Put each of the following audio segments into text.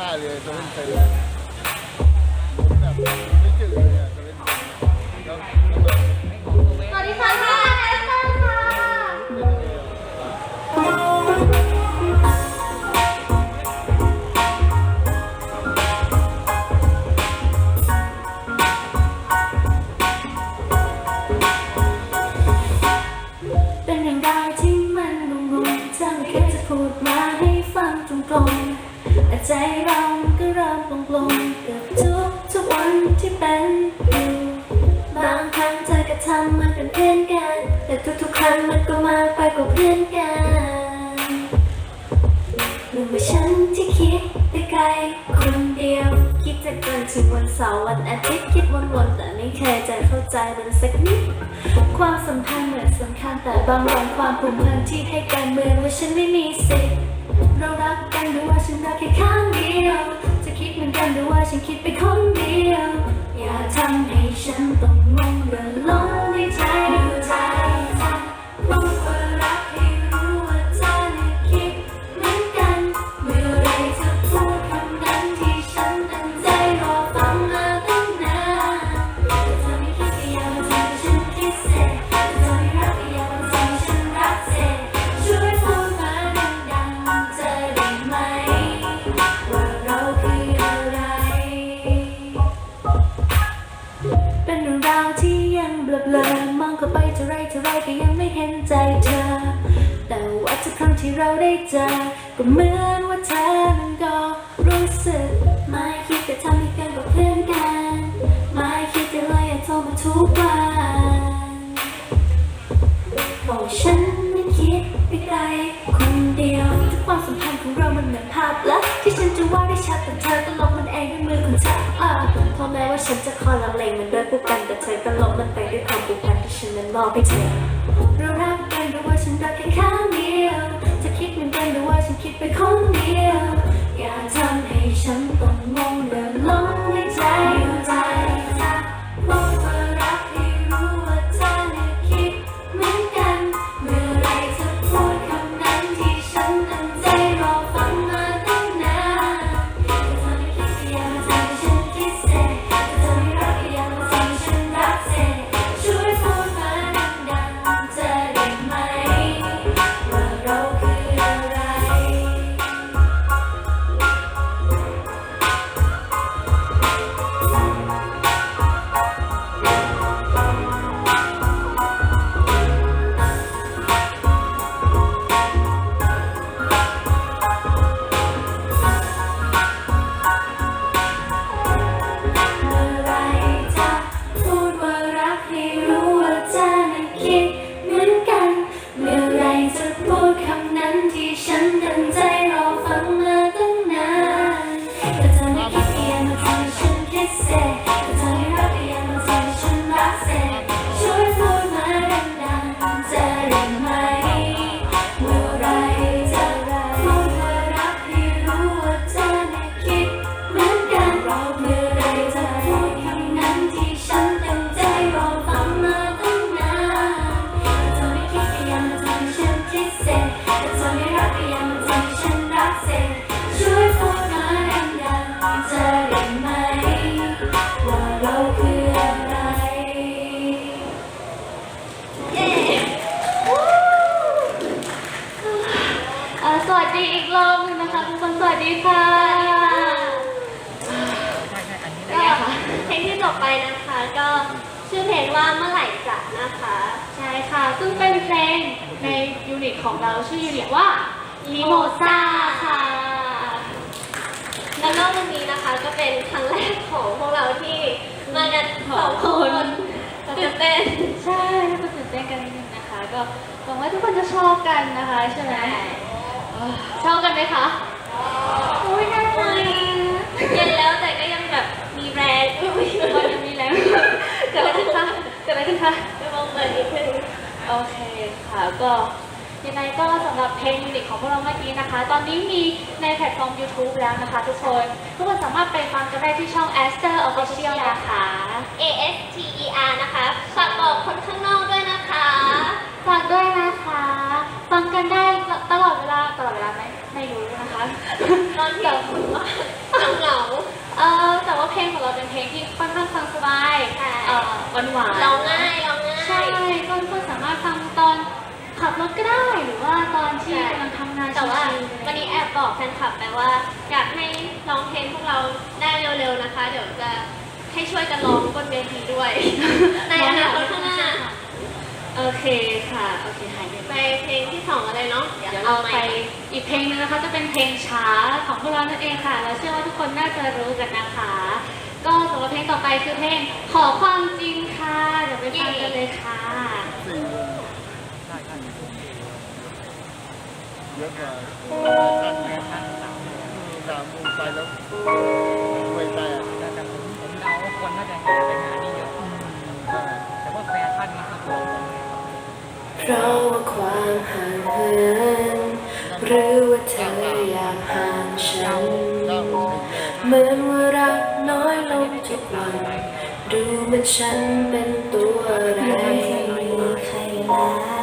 ท่าเลยจะเล่นเป็นแบบไม่จืดเลยอะจะเล่นเป็นแล้วสวัสดีค่ะค่ะแอนนาค่ะเป็นเรื่องรที่มันงงๆเธอไม่จะพูดมาให้ฟังตรงๆ ใจเรามันก็เริ่มปลงๆกับทุกทุกๆวันที่เป็นอยู่บางครั้งเธอก็ทำมันเป็นเพื่อนกัน แต่ทุกๆครั้งมันก็มากไปกว่าเพื่อนกันหรือว่าฉันที่คิดไปไกลคนเดียว คิดจะเกินถึงวันเสาร์วันอาทิตย์คิดวนๆแต่ไม่เคยจะเข้าใจมันสักนิดความสัมพันธ์เหมือนสำคัญแต่บางวันความผูกพันที่ให้กันเหมือนว่าฉันไม่มีสิทธิ์ เรารักกันหรือว่าฉันรักแค่ข้างเดียว จะคิดเหมือนกันหรือว่าฉันคิดไปคนเดียว อย่าทำให้ฉันต้องงงและหลงในใจ ก็เหมือนว่าเธอนั้นก็รู้สึก ไม่คิดจะทำให้เกันกับเพื่อนกัน ไม่คิดจะเลยอยากโทรมาทุกวันบอกฉันไม่คิดไปไกลคนเดียวทุกความสัมพันธ์ของเรามันเหมือนภาพลับที่ฉันจะวาดได้ชัดแต่เธอก็ลบมันเองด้วยมือของเธออะเพราะแม้ว่าฉันจะคอยลังเลมันด้วยผู้กันแต่เธอก็ลบมันไปด้วยความผูกพันที่ฉันนั้นมอบให้เธอเรารักกันหรือว่าฉันรักแค่ข้างเดียว เหมือนกันหรือว่าฉันคิดไปคนเดียว อย่าทำให้ฉันต้องงงเลย ดีค่ะก็เพลงที่จบไปนะคะ ก็ชื่อเพลงว่าเมื่อไหร่จะนะคะ ใช่ค่ะ ซึ่งเป็นเพลงในยูนิตของเราชื่อยูนิตว่าลิโมซ่าค่ะ แล้วก็วันนี้นะคะก็เป็นครั้งแรกของพวกเราที่มากันสองคนตื่นเต้นใช่ทุกคนตื่นเต้นกันนิดนึงนะคะ ก็หวังว่าทุกคนจะชอบกันนะคะ ใช่ไหมชอบกันไหมคะโอ้ยน่ารักเย็นแล้วแต่ก็ยังแบบมีแรงอุ้ยก็ยังมีแรงเกิดอะไรขึ้นคะเกิดอะไรขึ้นคะจะมองเปิดนิดนึงโอเคค่ะก็ยังไงก็สำหรับเพลงยูนิตของพวกเราเมื่อกี้นะคะ ตอนนี้มีในแพลตฟอร์ม YouTube แล้วนะคะ ทุกคน ทุกคนสามารถไปฟังกันได้ที่ช่อง Aster Official นะคะ A S T E R นะคะฝากบอกคนข้างนอกด้วยนะคะ ฝากด้วยนะคะ ฟังกันได้ตลอดอดเวลาตลอดเวลาไหม ไม่รู้นะคะ ตอนที่เราคุยว่าเหงาเออแต่ว่าเพลงของเราเป็นเพลงที่ค่อนข้างฟังสบายใช่เออหวานหวานๆเราง่ายเราง่ายใช่ก็ทุกคนสามารถฟังตอนขับรถก็ได้หรือว่าตอนที่ใช่กำลังทำงานแต่ว่าชิๆวันนี้แอบบอกแฟนคลับไปว่า อยากให้ร้องเพลงพวกเราได้เร็วๆนะคะ เดี๋ยวจะให้ช่วยกันร้องบนเวทีด้วยในอนาคตข้างหน้าโอเคค่ะ โอเคหาย ไปไปเพลงที่สองกันเลยเนาะเดี๋ยวเราไปอีกเพลงนึงนะคะจะเป็นเพลงช้าของพวกเรานั่นเองค่ะแล้วเชื่อว่าทุกคนน่าจะรู้กันนะคะ ก็สำหรับเพลงต่อไปคือเพลงขอความจริงค่ะเดี๋ยวไปฟังกันเลยค่ะสี่วงเยอะกว่าท่านสามวงไปแล้วไปแตกแต่ผมผมเดาว่าคนน่าจะหาไปงานนี้เยอะใช่แต่ว่าแฟชั่นนี่คือตัวผม เพราะว่าความห่างเหินหรือว่าเธออยากห่างฉัน เหมือนว่ารักน้อยลงทุกวันดูเหมือนฉันเป็นตัวอะไรไม่มีใครแล้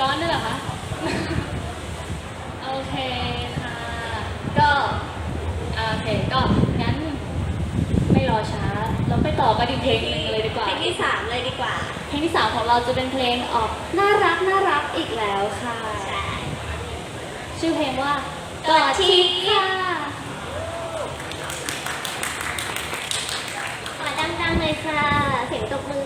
ร้อนนี่แหละคะ โอเคค่ะ ก็โอเคก็งั้นไม่รอช้า เราไปต่อกันอีกเพลงหนึงเลยดีกว่า เพลงที่สามเลยดีกว่า เพลงที่สามของเราจะเป็นเพลงออกน่ารักน่ารักอีกแล้วค่ะชื่อเพลงว่ากอดทีค่ะขอดังๆเลยค่ะ เสียงตกมือ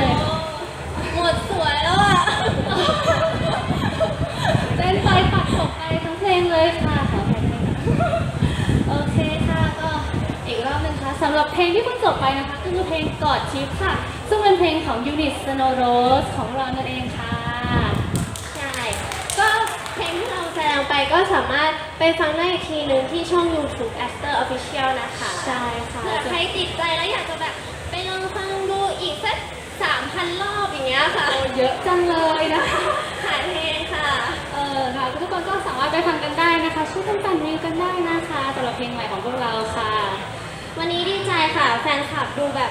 เลย หมดสวยแล้วอะเต้นไปปัดตกไปทั้งเพลงเลยค่ะขอแทนด้วยค่โอเคค่ะก็อีกรอบหนึงค่ะสำหรับเพลงที่เพิ่งจบไปนะคะก็คือเพลงกอดชิปค่ะ ซึ่งเป็นเพลงของยูนิตสโนโรสของเรานั่นเองค่ะ ใช่ ก็เพลงที่เราแสดงไปก็สามารถไปฟังได้อีกทีนึงที่ช่อง YouTube Aster Official นะคะใช่ค่ะ เผื่อใครติดใจแล้วอยากจะแบบ สักสามพันรอบอย่างเงี้ยค่ะเยอะจังเลยนะคะหาเพลงค่ะ เออค่ะทุกคนก็สามารถไปฟังกันได้นะคะช่วยกันปั่นวิวกันได้นะคะสำหรับเพลงใหม่ของพวกเราค่ะ วันนี้ดีใจค่ะ แฟนคลับดูแบบ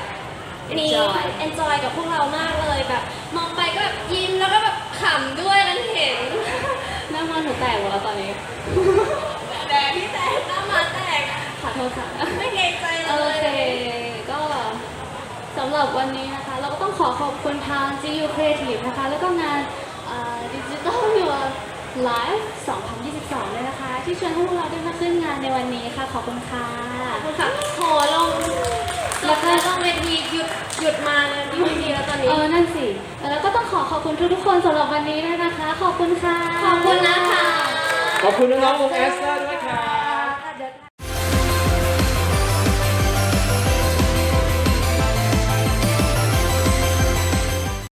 มี Enjoy enjoy กับพวกเรามากเลยแบบ มองไปก็แบบยิ้มแล้วก็แบบขำด้วยนั้นเห็น หน้ามันหนูแตกหมดแล้วตอนนี้แดงที่แตกหน้ามาแตกขอโทษค่ะ ไม่เกรงใจโอเลยเคก็ สำหรับวันนี้นะคะ เราก็ต้องขอขอบคุณทาง GU Creative นะคะ แล้วก็งานดิจิทัลยูไลฟ์2022เลยนะคะ ที่ชวนให้พวกเราได้มาขึ้นงานในวันนี้ค่ะ ขอบคุณค่ะขอบคุณค่ะโหลงแล้วก็ลงเวทีหยุดหยุดมาเลยดีไม่ดีแล้วตอนเอนี้อนั่นสิ แล้วก็ต้องขอขอบคุณทุกๆคนสำหรับวันนี้ด้วยนะคะ ขอบคุณค่ะ ขอบคุณนะคะ ขอบคุณน้องๆวงแอสตาด้วยครับ